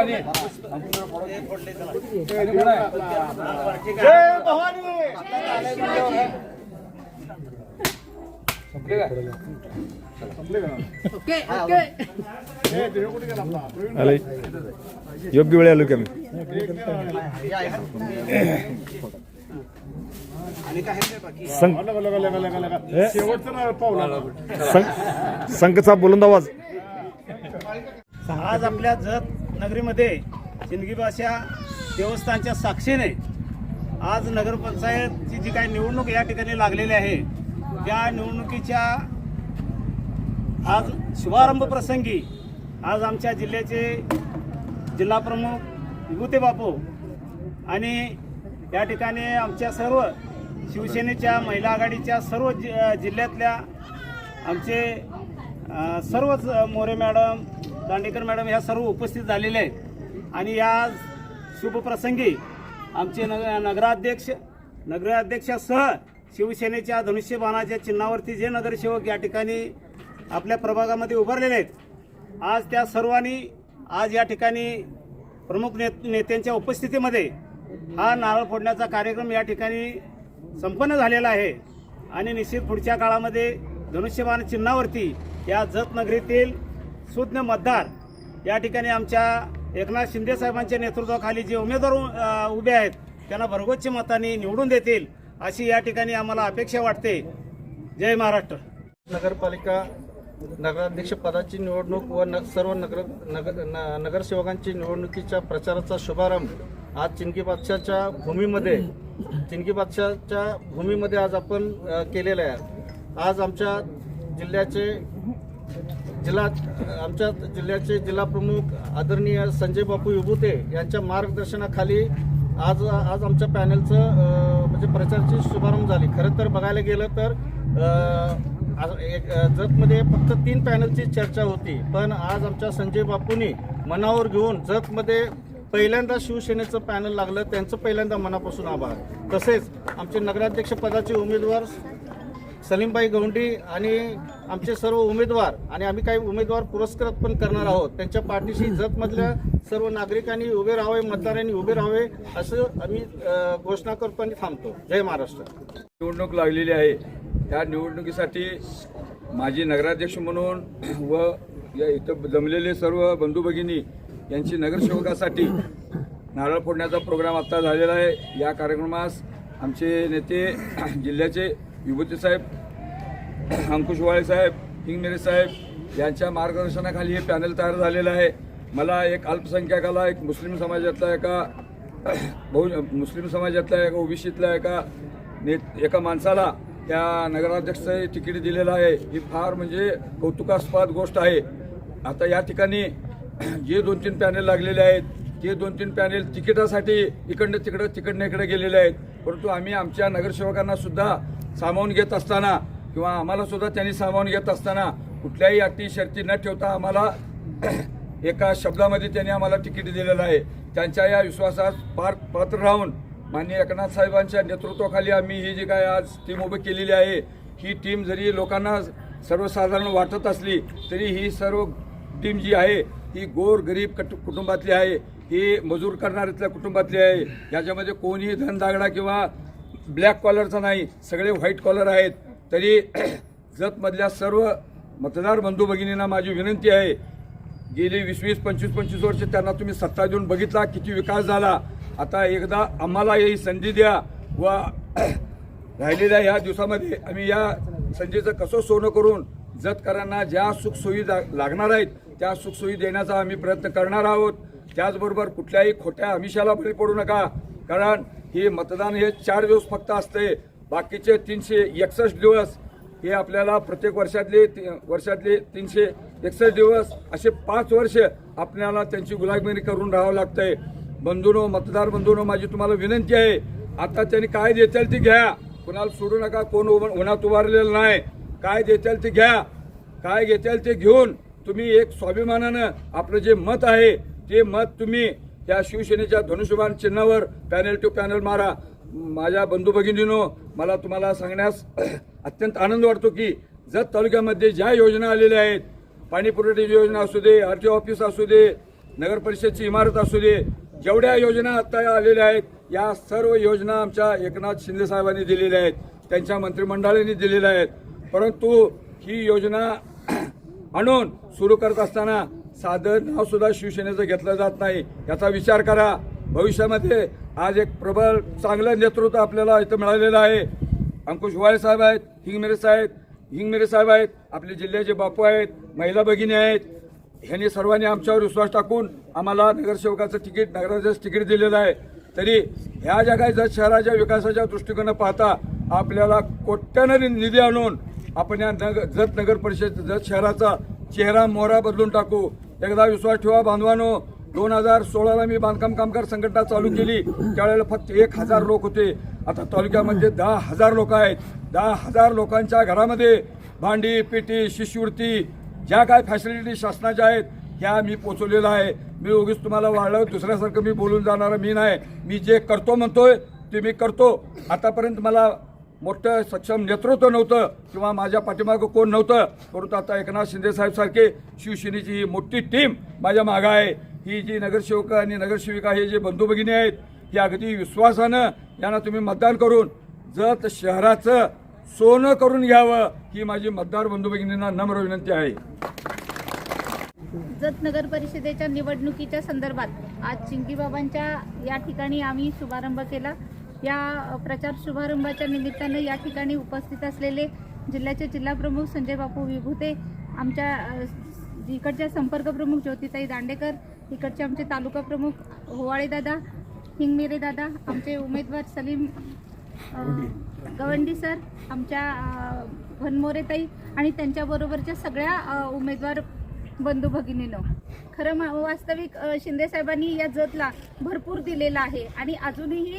आधी? ते तिकडं आहे. जय भवानी! संपले का? संपले का? ए, ते कुठे गेला? आपला? प्रवीण आले. योग्य वेळ आलो की आम्ही. संघ. संघ संघचा बुलंद आवाज. आज आपल्या जत नगरीमध्ये सिंदगी भाषा देवस्थानच्या साक्षीने आज नगरपंचायतची जी काही निवडणूक या ठिकाणी लागलेली आहे त्या निवडणुकीच्या आज शुभारंभ प्रसंगी आज आमच्या जिल्ह्याचे जिल्हाप्रमुख विभूते बापू आणि या ठिकाणी आमच्या सर्व शिवसेनेच्या महिला आघाडीच्या सर्व जि जिल्ह्यातल्या आमचे सर्वच मोरे मॅडम दांडेकर मॅडम ह्या सर्व उपस्थित झालेले आहेत. आणि या शुभप्रसंगी आमचे नग नगराध्यक्ष नगराध्यक्षासह शिवसेनेच्या धनुष्यबाणाच्या चिन्हावरती जे नगरसेवक या ठिकाणी आपल्या प्रभागामध्ये उभारलेले आहेत आज त्या सर्वांनी आज या ठिकाणी प्रमुख नेत नेत्यांच्या उपस्थितीमध्ये हा नारळ फोडण्याचा कार्यक्रम या ठिकाणी संपन्न झालेला आहे. आणि निश्चित पुढच्या काळामध्ये धनुष्यबाण चिन्हावरती या जतनगरीतील सुज्ञ मतदार या ठिकाणी आमच्या एकनाथ शिंदे साहेबांच्या नेतृत्वाखाली जे उमेदवार उभे आहेत त्यांना भरगोच्च मताने निवडून देतील अशी या ठिकाणी आम्हाला अपेक्षा वाटते. जय महाराष्ट्र. नगरपालिका नगराध्यक्षपदाची निवडणूक व न सर्व नगर नगर न- नगरसेवकांची निवडणुकीच्या प्रचाराचा शुभारंभ आज चिनकी बादशाच्या भूमीमध्ये चिनकी बादशाच्या भूमीमध्ये आज आपण केलेलं आहे. आज आमच्या जिल्ह्याचे जिल्हा आमच्या जिल्ह्याचे जिल्हाप्रमुख आदरणीय संजय बापू विभूते यांच्या मार्गदर्शनाखाली आज आज आमच्या पॅनलचं म्हणजे प्रचारची शुभारंभ झाली. खरं तर बघायला गेलं तर आज एक जतमध्ये फक्त तीन पॅनलची चर्चा होती. पण आज आमच्या संजय बापूंनी मनावर घेऊन जतमध्ये पहिल्यांदा शिवसेनेचं पॅनल लागलं त्यांचं पहिल्यांदा मनापासून आभार. तसेच आमचे नगराध्यक्ष पदाचे उमेदवार सलीमबाई गौंडी आणि आमचे सर्व उमेदवार आणि आम्ही काही उमेदवार पुरस्कृत पण करणार आहोत. त्यांच्या पाठीशी जतमधल्या सर्व नागरिकांनी उभे राहावे मतदारांनी उभे राहावे असं आम्ही घोषणा करतो आणि थांबतो. जय महाराष्ट्र. निवडणूक लागलेली आहे. त्या निवडणुकीसाठी माजी नगराध्यक्ष म्हणून व या इथं जमलेले सर्व बंधू भगिनी यांची नगरसेवकासाठी नारळ फोडण्याचा प्रोग्राम आता झालेला आहे. या कार्यक्रमास आमचे नेते जिल्ह्याचे विभूती साहेब अंकुशवाळे साहेब हिंगमेरे साहेब यांच्या मार्गदर्शनाखाली हे पॅनल तयार झालेलं आहे. मला एक अल्पसंख्याकाला एक मुस्लिम समाजातला एका बहु मुस्लिम समाजातल्या एका ओबीसीतल्या एका ने एका माणसाला त्या नगराध्यक्ष तिकीट दिलेलं आहे. ही फार म्हणजे कौतुकास्पद गोष्ट आहे. आता या ठिकाणी जे दोन तीन पॅनेल लागलेले आहेत ते दोन तीन पॅनेल तिकिटासाठी इकडनं तिकडं तिकडनं इकडे गेलेले आहेत. परंतु आम्ही आमच्या नगरसेवकांना सुद्धा सामावून घेत असताना किंवा आम्हाला सुद्धा त्यांनी सामावून घेत असताना कुठल्याही अटी शर्ती न ठेवता आम्हाला एका शब्दामध्ये त्यांनी आम्हाला तिकीट दिलेलं आहे. त्यांच्या या विश्वासात पार पात्र राहून माननीय एकनाथ साहेबांच्या नेतृत्वाखाली आम्ही ही जी काय आज टीम उभी केलेली आहे ही टीम जरी लोकांना सर्वसाधारण वाटत असली तरी ही सर्व टीम जी आहे ही गोर गरीब कट कुटुंबातली आहे ही मजूर करणाऱ्यातल्या कुटुंबातली आहे. याच्यामध्ये कोणीही धनदागडा किंवा ब्लॅक कॉलरचा नाही सगळे व्हाईट कॉलर आहेत. तरी जतमधल्या सर्व मतदार बंधू भगिनींना माझी विनंती आहे गेली वीस वीस पंचवीस पंचवीस वर्ष त्यांना तुम्ही सत्ता देऊन बघितला किती विकास झाला. आता एकदा आम्हाला ही संधी द्या व राहिलेल्या ह्या दिवसामध्ये आम्ही या संधीचं कसं सोनं करून जतकरांना ज्या सुखसोयी लागणार आहेत त्या सुखसोयी देण्याचा आम्ही प्रयत्न करणार आहोत त्याचबरोबर कुठल्याही खोट्या आमिषाला बळी पडू नका. कारण हे मतदान हे चार दिवस फक्त असते बाकीचे तीनशे एकसष्ट दिवस हे आपल्याला प्रत्येक वर्षातले ती- वर्षातले तीनशे एकसष्ट दिवस असे पाच वर्ष आपल्याला त्यांची गुलाबगिरी करून राहावं लागतंय. बंधूनो मतदार बंधूनो माझी तुम्हाला विनंती आहे आता त्यांनी काय देताल ती घ्या. कुणाला सोडू नका कोण उन्हात उभारलेलं नाही. काय देताल ते घ्या. काय घेताल ते घेऊन तुम्ही एक स्वाभिमानानं आपलं जे मत आहे ते मत तुम्ही त्या शिवसेनेच्या धनुष्यबाण चिन्हावर पॅनल टू पॅनल मारा. माझ्या बंधू भगिनीनो मला तुम्हाला सांगण्यास अत्यंत आनंद वाटतो की जत तालुक्यामध्ये ज्या योजना आलेल्या आहेत पाणी पुरवठ्याची योजना असू दे आर टी ऑफिस असू दे नगर परिषदची इमारत असू दे जेवढ्या योजना आता आलेल्या आहेत या सर्व योजना आमच्या एकनाथ शिंदे साहेबांनी दिलेल्या आहेत त्यांच्या मंत्रिमंडळाने दिलेल्या आहेत. परंतु ही योजना आणून सुरू करत असताना साधं नाव सुद्धा शिवसेनेचं घेतलं जात नाही. याचा विचार करा. भविष्यामध्ये आज एक प्रबळ चांगलं नेतृत्व आपल्याला इथं मिळालेलं आहे. अंकुश वाळे साहेब आहेत हिंगमेरे साहेब हिंगमेरे साहेब आहेत आपले जिल्ह्याचे बापू आहेत महिला भगिनी आहेत. ह्यांनी सर्वांनी आमच्यावर विश्वास टाकून आम्हाला नगरसेवकाचं तिकीट नगराध्यक्ष तिकीट दिलेलं आहे. तरी ह्या ज्या जर शहराच्या विकासाच्या दृष्टिकोनं पाहता आपल्याला कोट्यानं निधी आणून आपण या नग जत नगर परिषद जत शहराचा चेहरा मोहरा बदलून टाकू. एकदा विश्वास ठेवा बांधवानो. दोन हजार सोळाला मी बांधकाम कामगार संघटना चालू केली. त्यावेळेला फक्त एक हजार लोक होते. आता तालुक्यामध्ये दहा हजार लोक आहेत. दहा हजार लोकांच्या घरामध्ये भांडी पेटी शिष्यवृत्ती ज्या काय फॅसिलिटी शासनाच्या आहेत ह्या मी पोचवलेल्या आहे. मी उगीच तुम्हाला वाढलं दुसऱ्यासारखं मी बोलून जाणारा मी नाही. मी जे करतो म्हणतोय ते मी करतो. आतापर्यंत मला मोठं सक्षम नेतृत्व नव्हतं किंवा माझ्या पाठीमागं कोण नव्हतं. परंतु आता एकनाथ शिंदे शिवसेनेची ही मोठी टीम माझ्या मागं आहे. ही जी नगरसेवक आणि नगरसेविका हे जे बंधू भगिनी आहेत ही अगदी विश्वासानं यांना तुम्ही मतदान करून जत शहराचं सोनं करून घ्यावं ही माझी मतदार बंधू भगिनींना नम्र विनंती आहे. जत नगर परिषदेच्या निवडणुकीच्या संदर्भात आज चिंकीबाबांच्या या ठिकाणी आम्ही शुभारंभ केला. या प्रचार शुभारंभाच्या निमित्तानं या ठिकाणी उपस्थित असलेले जिल्ह्याचे जिल्हाप्रमुख संजय बापू विभूते आमच्या इकडच्या संपर्क प्रमुख ज्योतिताई दांडेकर इकडचे आमचे तालुका प्रमुख होवाळे दादा हिंगमिरे दादा आमचे उमेदवार सलीम गवंडी सर आमच्या अ, भनमोरेताई आणि त्यांच्याबरोबरच्या सगळ्या उमेदवार बंधू भगिनीनं. खरं वास्तविक शिंदे साहेबांनी या जतला भरपूर दिलेला आहे. आणि अजूनही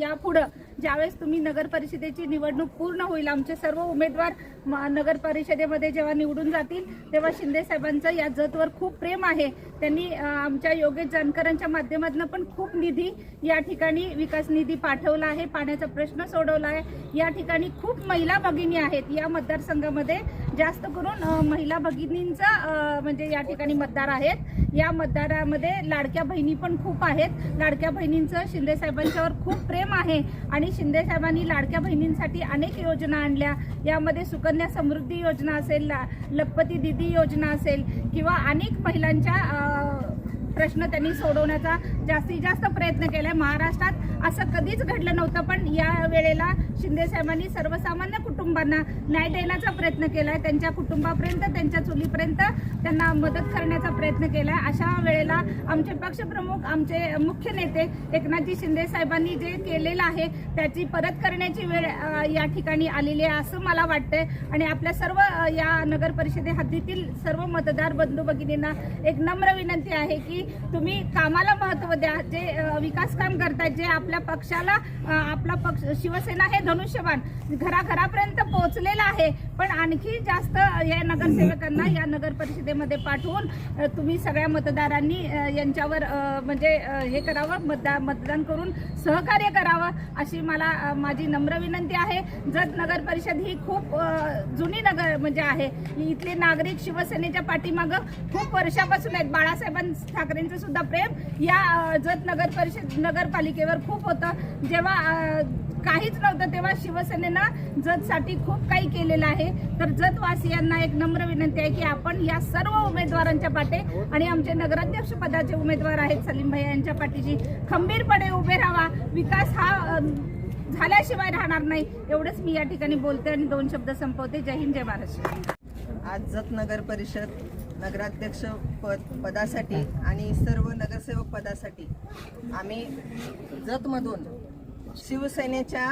यापुढं ज्यावेळेस तुम्ही नगर परिषदेची निवडणूक पूर्ण होईल आमचे सर्व उमेदवार म- नगर परिषदेमध्ये जेव्हा निवडून जातील तेव्हा शिंदे साहेबांचं या जतवर खूप प्रेम आहे. त्यांनी आमच्या योगेश जानकरांच्या माध्यमातून पण खूप निधी या ठिकाणी विकास निधी पाठवला आहे पाण्याचा प्रश्न सोडवला आहे. या ठिकाणी खूप महिला भगिनी आहेत या मतदारसंघामध्ये. जास्त करून महिला भगिनींचा म्हणजे या ठिकाणी मतदार आहेत. या मतदारामध्ये लाडक्या बहिणी पण खूप आहेत. लाडक्या बहिणींचं शिंदे साहेबांच्यावर खूप प्रेम आहे आणि शिंदे साहेबांनी लाडक्या बहिणींसाठी अनेक योजना आणल्या. यामध्ये सुकन्या समृद्धी योजना असेल ला- लखपती दिदी योजना असेल किंवा अनेक महिलांच्या प्रश्न त्यांनी सोडवण्याचा जास्तीत जास्त प्रयत्न केलाय महाराष्ट्रात असं कधीच घडलं नव्हतं पण या वेळेला शिंदे साहेबांनी सर्वसामान्य कुटुंबांना न्याय देण्याचा प्रयत्न केलाय. त्यांच्या कुटुंबापर्यंत त्यांच्या चुलीपर्यंत त्यांना मदत करण्याचा प्रयत्न केलाय. अशा वेळेला आमचे पक्षप्रमुख आमचे मुख्य नेते एकनाथजी शिंदे साहेबांनी जे केलेलं आहे त्याची परत करण्याची वेळ या ठिकाणी आलेली आहे असं मला वाटतंय. आणि आपल्या सर्व या नगर परिषदे हद्दीतील सर्व मतदार बंधू भगिनींना एक नम्र विनंती आहे की तुम्ही कामाला महत्त्व द्या जे विकास काम करतायत जे आपल्या पक्षाला आपला पक्ष शिवसेना हे धनुष्यबाण घराघरापर्यंत पोहोचलेला आहे. पण आणखी जास्त या नगरसेवकांना या नगर परिषदेमध्ये पाठवून तुम्ही सगळ्या मतदारांनी यांच्यावर म्हणजे हे करावं मतदा मतदान करून सहकार्य करावं अशी मला माझी नम्र विनंती आहे. जत नगर परिषद ही खूप जुनी नगर म्हणजे आहे. इथले नागरिक शिवसेनेच्या पाठीमागं खूप वर्षापासून आहेत. बाळासाहेबां ठाकरेंचं सुद्धा प्रेम या जत नगर परिषद नगरपालिकेवर खूप होतं. जेव्हा काहीच नव्हतं तेव्हा शिवसेनेनं जतसाठी खूप काही केलेलं आहे. तर जतवासियांना एक नम्र विनंती आहे की आपण या सर्व उमेदवारांच्या पाठे आणि आमचे नगराध्यक्ष पदाचे उमेदवार आहेत सलीम भाई यांच्या पाठीशी खंबीरपणे उभे राहावा विकास हा झाल्याशिवाय राहणार नाही. एवढंच मी या ठिकाणी बोलते आणि दोन शब्द संपवते. जय हिंद जय महाराष्ट्र. आज जत नगर परिषद नगराध्यक्ष पद पदासाठी आणि सर्व नगरसेवक पदासाठी आम्ही जतमधून शिवसेनेच्या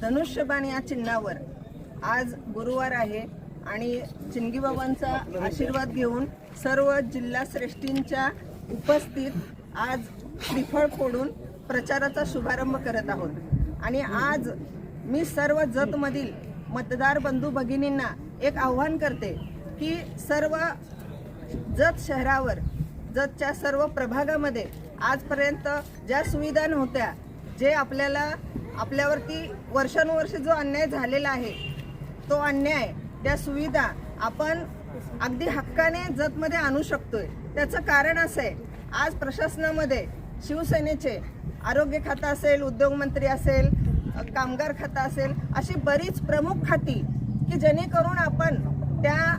धनुष्यबाण या चिन्हावर आज गुरुवार आहे आणि चिंगीबाबांचा आशीर्वाद घेऊन सर्व जिल्हा श्रेष्ठींच्या उपस्थित आज श्रीफळ फोडून प्रचाराचा शुभारंभ करत आहोत. आणि आज मी सर्व जतमधील मतदार बंधू भगिनींना एक आव्हान करते की सर्व जत शहरावर जतच्या सर्व प्रभागामध्ये आजपर्यंत ज्या सुविधा नव्हत्या जे आपल्याला आपल्यावरती वर्षानुवर्ष जो अन्याय झालेला आहे तो अन्याय त्या सुविधा आपण अगदी हक्काने जतमध्ये आणू शकतोय. त्याचं कारण असं आहे आज प्रशासनामध्ये शिवसेनेचे आरोग्य खातं असेल उद्योगमंत्री असेल कामगार खातं असेल अशी बरीच प्रमुख खाती की जेणेकरून आपण त्या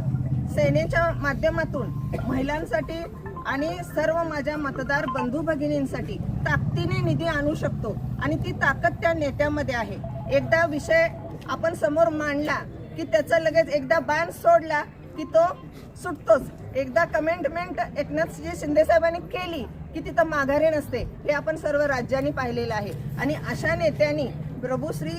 सेनेच्या माध्यमातून महिलांसाठी आणि सर्व माझ्या मतदार बंधू भगिनींसाठी ताकदीने निधी आणू शकतो. आणि ती ताकद त्या नेत्यामध्ये आहे. एकदा विषय आपण समोर मांडला की त्याचा लगेच एकदा बाण सोडला की तो सुटतोच. एकदा कमेंटमेंट एकनाथजी शिंदेसाहेबांनी केली की तिथं माघारी नसते. हे आपण सर्व राज्यांनी पाहिलेलं आहे. आणि अशा नेत्यांनी प्रभू श्री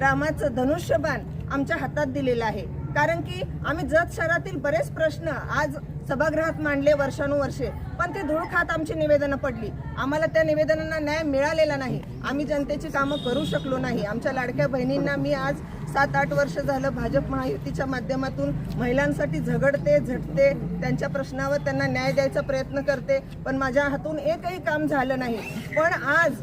रामाचं धनुष्यबाण आमच्या हातात दिलेलं आहे. कारण की आम्ही जत शहरातील बरेच प्रश्न आज सभागृहात मांडले वर्षानुवर्षे. पण ते धूळ खात आमची निवेदनं पडली. आम्हाला त्या निवेदनांना न्याय मिळालेला नाही. आम्ही जनतेची कामं करू शकलो नाही. आमच्या लाडक्या बहिणींना मी आज सात आठ वर्ष झालं भाजप महायुतीच्या माध्यमातून महिलांसाठी झगडते झटते त्यांच्या प्रश्नावर त्यांना न्याय द्यायचा प्रयत्न करते. पण माझ्या हातून एकही काम झालं नाही. पण आज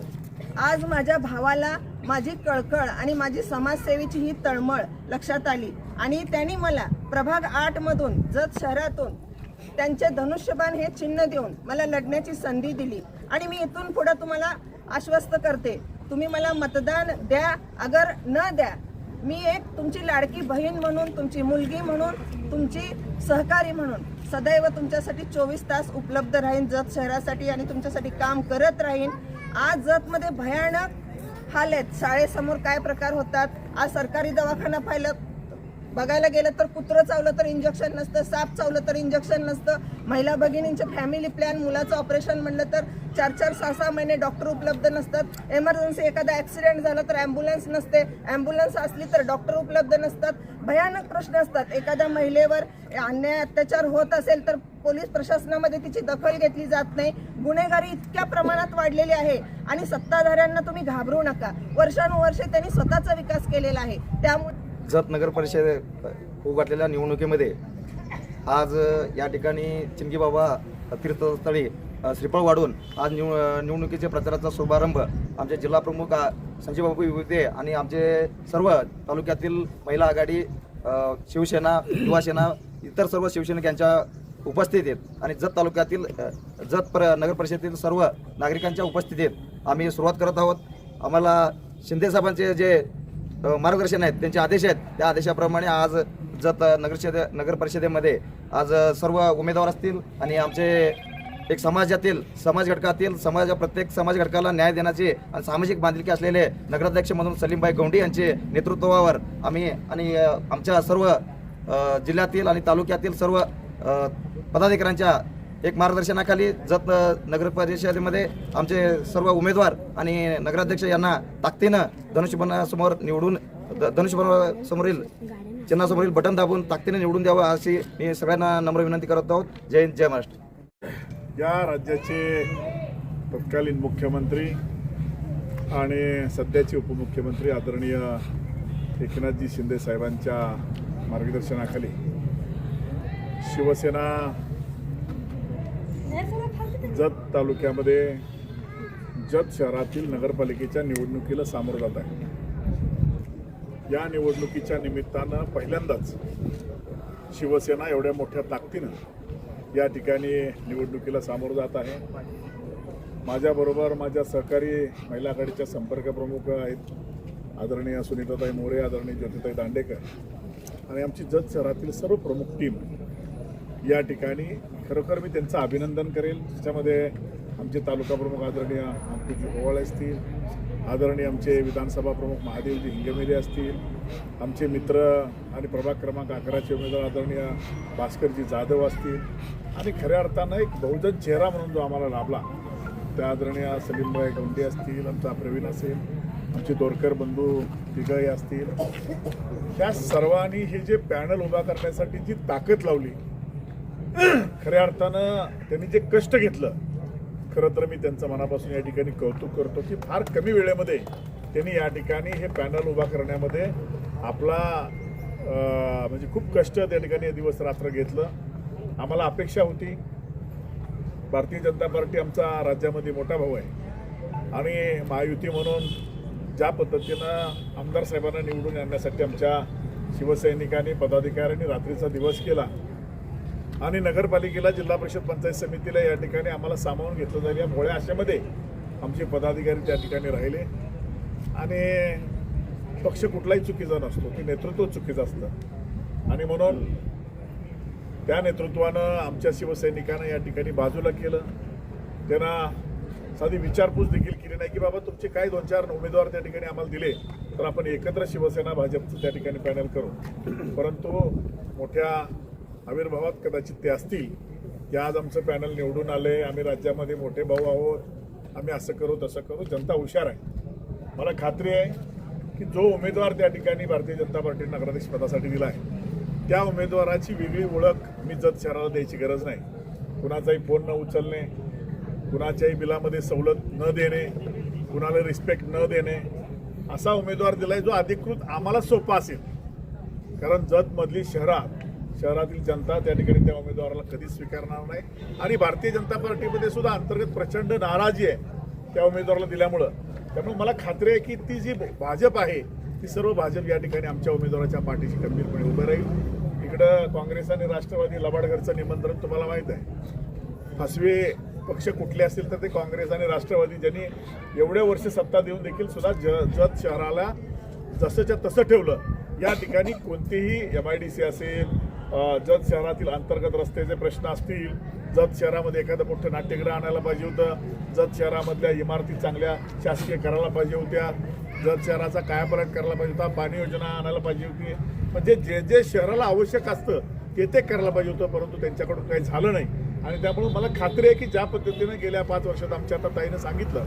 आज माझ्या भावाला माझी कळकळ आणि माझी समाजसेवेची ही तळमळ लक्षात आली. आणि त्यांनी मला प्रभाग आठमधून जत शहरातून त्यांचे धनुष्यबाण हे चिन्ह देऊन मला लढण्याची संधी दिली. आणि मी इथून पुढे तुम्हाला आश्वस्त करते. तुम्ही मला मतदान द्या. अगर न द्या मी एक तुमची लाडकी बहीण म्हणून तुमची मुलगी म्हणून तुमची सहकारी म्हणून सदैव तुमच्यासाठी चोवीस तास उपलब्ध राहीन जत शहरासाठी आणि तुमच्यासाठी काम करत राहीन. आज जतमध्ये भयानक हाल आहेत शाळेसमोर काय प्रकार होतात? आज सरकारी दवाखाना पाहिलं बघायला गेलं तर कुत्रं चावलं तर इंजेक्शन नसतं साप चावलं तर इंजेक्शन नसतं. महिला भगिनींचे फॅमिली प्लॅन मुलाचं ऑपरेशन म्हणलं तर चार चार सहा सहा महिने डॉक्टर उपलब्ध नसतात. एमर्जन्सी एखादा ॲक्सिडेंट झाला तर ॲम्ब्युलन्स नसते. ॲम्ब्युलन्स असली तर डॉक्टर उपलब्ध नसतात. भयानक प्रश्न असतात. एखाद्या महिलेवर अन्याय अत्याचार होत असेल तर पोलीस प्रशासनामध्ये तिची दखल घेतली जात नाही. गुन्हेगारी इतक्या प्रमाणात वाढलेली आहे. आणि सत्ताधाऱ्यांना तुम्ही घाबरू नका. वर्षानुवर्षे त्यांनी स्वतःचा विकास केलेला आहे. त्यामुळे जत नगर परिषद उघडलेल्या निवडणुकीमध्ये आज या ठिकाणी चिंगीबाबा तीर्थस्थळी श्रीफळ वाढून आज निव निवडणुकीच्या प्रचाराचा शुभारंभ आमचे जिल्हा प्रमुख अ, संजयबाबू आणि आमचे सर्व तालुक्यातील महिला आघाडी शिवसेना युवासेना इतर सर्व शिवसैनिक यांच्या उपस्थितीत आणि जत तालुक्यातील जत प्र नगर परिषदेतील सर्व नागरिकांच्या उपस्थितीत आम्ही सुरुवात करत आहोत. आम्हाला शिंदेसाहेबांचे जे मार्गदर्शन आहेत त्यांचे आदेश आहेत. त्या आदेशाप्रमाणे आज जत नगरशेद नगर परिषदेमध्ये आज सर्व उमेदवार असतील आणि आमचे एक समाजातील समाज घटकातील समाज प्रत्येक समाज घटकाला न्याय देण्याचे आणि सामाजिक बांधिलकी असलेले नगराध्यक्ष म्हणून सलीमबाई गोंडी यांचे नेतृत्वावर आम्ही आणि आमच्या सर्व जिल्ह्यातील आणि तालुक्यातील सर्व पदाधिकाऱ्यांच्या एक मार्गदर्शनाखाली जत नगर परिषदेमध्ये आमचे सर्व उमेदवार आणि नगराध्यक्ष यांना ताकदीनं धनुष्यबनासमोर निवडून ध- चिन्हासमोरील बटन दाबून ताकदीने निवडून द्यावं अशी मी सगळ्यांना नम्र विनंती करत आहोत. जय हिंद जय महाराष्ट्र. या राज्याचे तत्कालीन मुख्यमंत्री आणि सध्याचे उपमुख्यमंत्री आदरणीय एकनाथजी शिंदे साहेबांच्या मार्गदर्शनाखाली शिवसेना जत तालुक्यामध्ये जत शहरातील नगरपालिकेच्या निवडणुकीला सामोरं जात आहे. या निवडणुकीच्या निमित्तानं पहिल्यांदाच शिवसेना एवढ्या मोठ्या ताकदीनं या ठिकाणी निवडणुकीला सामोरं जात आहे. माझ्याबरोबर माझ्या सहकारी महिला आघाडीच्या संपर्क प्रमुख आहेत आदरणीय सुनीताताई मोरे आदरणीय ज्योतिताई दांडेकर आणि आमची जत शहरातील सर्व प्रमुख टीम या ठिकाणी खरोखर मी त्यांचं अभिनंदन करेल. त्याच्यामध्ये आमचे तालुका प्रमुख आदरणीय अंकुजी ओवाळे असतील आदरणीय आमचे विधानसभा प्रमुख महादेवजी हिंगमेरे असतील आमचे मित्र आणि प्रभाग क्रमांक अकराचे उमेदवार आदरणीय भास्करजी जाधव असतील. आणि खऱ्या अर्थानं एक बहुजन चेहरा म्हणून जो आम्हाला लाभला त्या आदरणीय सलीमभाई गोंडे असतील आमचा प्रवीण असेल आमचे दोरकर बंधू तिघही असतील. त्या सर्वांनी हे जे पॅनल उभा करण्यासाठी जी ताकद लावली खऱ्या अर्थानं त्यांनी जे कष्ट घेतलं खरं तर मी त्यांचं मनापासून या ठिकाणी कौतुक करतो की फार कमी वेळेमध्ये त्यांनी या ठिकाणी हे पॅनल उभा करण्यामध्ये आपला म्हणजे खूप कष्ट त्या ठिकाणी दिवस रात्र घेतलं. आम्हाला अपेक्षा होती. भारतीय जनता पार्टी आमचा राज्यामध्ये मोठा भाऊ आहे. आणि महायुती म्हणून ज्या पद्धतीनं आमदार साहेबांना निवडून आणण्यासाठी आमच्या शिवसैनिकांनी पदाधिकाऱ्यांनी रात्रीचा दिवस केला आणि नगरपालिकेला जिल्हा परिषद पंचायत समितीला या ठिकाणी आम्हाला सामावून घेतलं जाईल. या भोळ्या आशेमध्ये आमचे पदाधिकारी त्या ठिकाणी राहिले. आणि पक्ष कुठलाही चुकीचा नसतो. ते नेतृत्व चुकीचं असतं. आणि म्हणून त्या नेतृत्वानं आमच्या शिवसैनिकांना या ठिकाणी बाजूला केलं. त्यांना साधी विचारपूस देखील केली नाही की बाबा तुमचे काय दोन चार उमेदवार त्या ठिकाणी आम्हाला दिले? तर आपण एकत्र शिवसेना भाजपचं त्या ठिकाणी पॅनल करू. परंतु मोठ्या आविर्भावात कदाचित ते असतील. की आज आमचं पॅनल निवडून आले आम्ही राज्यामध्ये मोठे भाऊ आहोत आम्ही असं करू तसं करू जनता हुशार आहे. मला खात्री आहे की जो उमेदवार त्या ठिकाणी भारतीय जनता पार्टी नगराध्यक्ष पदासाठी दिला आहे त्या उमेदवाराची वेगळी ओळख मी जत शहराला द्यायची गरज नाही. कुणाचाही फोन न उचलणे कुणाच्याही बिलामध्ये सवलत न देणे कुणाला रिस्पेक्ट न देणे असा उमेदवार दिला आहे जो अधिकृत आम्हाला सोपा असेल. कारण जतमधली शहरात शहरातील जनता त्या ठिकाणी त्या उमेदवाराला कधीच स्वीकारणार नाही. आणि भारतीय जनता पार्टीमध्ये सुद्धा अंतर्गत प्रचंड नाराजी आहे त्या उमेदवाराला दिल्यामुळं. त्यामुळे मला खात्री आहे की ती जी भाजप आहे ती सर्व भाजप या ठिकाणी आमच्या उमेदवाराच्या पाठीशी गंभीरपणे उभं राहील. इकडं काँग्रेस आणि राष्ट्रवादी लबाडघरचं निमंत्रण तुम्हाला माहीत आहे. फसवे पक्ष कुठले असतील तर ते काँग्रेस आणि राष्ट्रवादी ज्यांनी एवढे वर्ष सत्ता देऊन देखील सुद्धा ज जत शहराला जसंच्या तसं ठेवलं. या ठिकाणी कोणतेही एम आय डी सी असेल जत शहरातील अंतर्गत रस्त्याचे प्रश्न असतील जत शहरामध्ये एखादं मोठं नाट्यगृह आणायला पाहिजे होतं जत शहरामधल्या इमारती चांगल्या शासकीय करायला पाहिजे होत्या जत शहराचा कायापालट करायला पाहिजे होता पाणी योजना आणायला पाहिजे होती. म्हणजे जे जे शहराला आवश्यक असतं ते ते करायला पाहिजे होतं परंतु त्यांच्याकडून काही झालं नाही. आणि त्यामुळे मला खात्री आहे की ज्या पद्धतीने गेल्या पाच वर्षात आमच्या आता ताईनं सांगितलं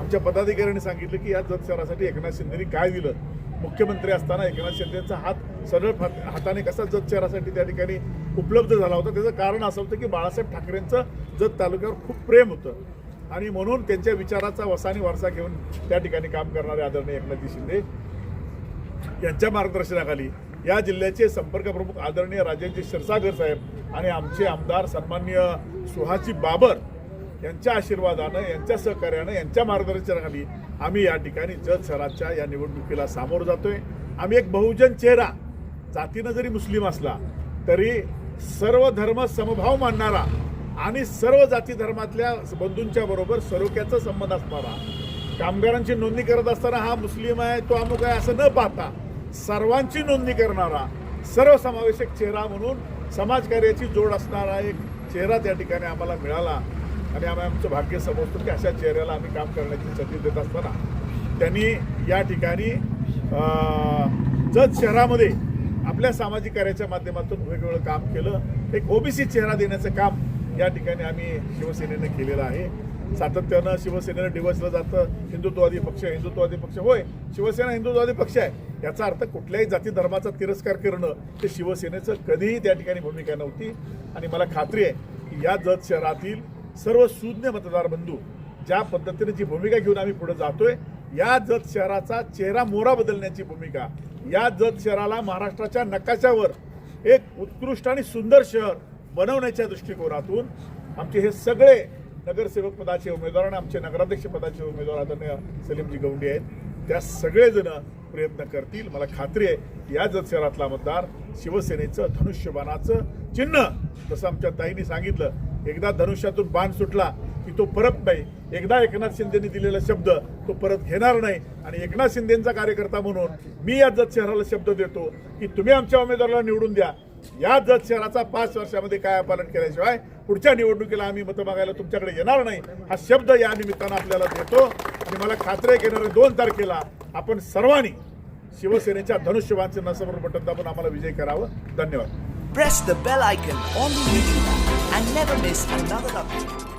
आमच्या पदाधिकाऱ्यांनी सांगितलं की या जत शहरासाठी एकनाथ शिंदेनी काय दिलं. मुख्यमंत्री असताना एकनाथ शिंदेचा हात सरळ हाताने कसा जत चेहरासाठी त्या ठिकाणी उपलब्ध झाला होता. त्याचं कारण असं होतं की बाळासाहेब ठाकरेंचं जत तालुक्यावर खूप प्रेम होतं. आणि म्हणून त्यांच्या विचाराचा वसानी वारसा घेऊन त्या ठिकाणी काम करणारे आदरणीय एकनाथजी शिंदे यांच्या मार्गदर्शनाखाली या जिल्ह्याचे संपर्क प्रमुख आदरणीय राजेंद्र क्षीरसागर साहेब आणि आमचे आमदार सन्मान्य सुहाची बाबर यांच्या आशीर्वादानं यांच्या सहकार्यानं यांच्या मार्गदर्शनाखाली आम्ही या ठिकाणी जत शहराच्या या निवडणुकीला सामोरं जातोय. आम्ही एक बहुजन चेहरा जातीनं जरी मुस्लिम असला तरी सर्व धर्म समभाव मानणारा आणि सर्व जाती धर्मातल्या बंधूंच्या बरोबर सरोख्याचा संबंध असणारा कामगारांची नोंदणी करत असताना हा मुस्लिम आहे तो अमुक आहे असं न पाहता सर्वांची नोंदणी करणारा सर्वसमावेशक चेहरा म्हणून समाजकार्याची जोड असणारा एक चेहरा त्या ठिकाणी आम्हाला मिळाला. आणि आम्ही आमचं भाग्य समजतो की अशा चेहऱ्याला आम्ही काम करण्याची संधी देत असताना त्यांनी या ठिकाणी जत शहरामध्ये आपल्या सामाजिक कार्याच्या माध्यमातून वेगवेगळं काम केलं. एक ओबीसी चेहरा देण्याचं काम या ठिकाणी आम्ही शिवसेनेनं केलेलं आहे. सातत्यानं शिवसेनेनं डिवचलं जातं. हिंदुत्ववादी पक्ष हिंदुत्ववादी पक्ष होय. शिवसेना हिंदुत्ववादी पक्ष आहे. याचा अर्थ कुठल्याही जाती धर्माचा तिरस्कार करणं ते शिवसेनेचं कधीही त्या ठिकाणी भूमिका नव्हती. आणि मला खात्री आहे की या जत शहरातील सर्व सुज्ञ मतदार बंधू ज्या पद्धतीने जी भूमिका घेऊन आम्ही पुढे जातोय या जत शहराचा चेहरा मोहरा बदलण्याची भूमिका. या जत शहराला महाराष्ट्राच्या नकाशावर एक उत्कृष्ट आणि सुंदर शहर बनवण्याच्या दृष्टिकोनातून आमचे हे सगळे नगरसेवक पदाचे उमेदवार आणि आमचे नगराध्यक्ष पदाचे उमेदवार आदरणीय सलीमजी गवंडी आहेत. त्या सगळेजण प्रयत्न करतील. मला खात्री आहे या जत शहरातला मतदार शिवसेनेचं धनुष्यबाणाचं चिन्ह जसं आमच्या ताईंनी सांगितलं एकदा धनुष्यातून बाण सुटला की तो परत नाही. एकदा एकनाथ शिंदेनी दिलेला शब्द तो परत घेणार नाही. आणि एकनाथ शिंदेचा कार्यकर्ता म्हणून मी या जत शहराला शब्द देतो की तुम्ही आमच्या उमेदवाराला निवडून द्या. या जत शहराचा पाच वर्षामध्ये काय पालन केल्याशिवाय पुढच्या निवडणुकीला आम्ही मतं मागायला तुमच्याकडे येणार नाही. हा शब्द या निमित्तानं आपल्याला देतो. आणि मला खात्री आहे येणाऱ्या दोन तारखेला आपण सर्वांनी शिवसेनेच्या धनुष्यबाण चिन्हासमोर बटन दाबून आम्हाला विजय करावं. धन्यवाद. Press the bell icon on the YouTube and never miss another update.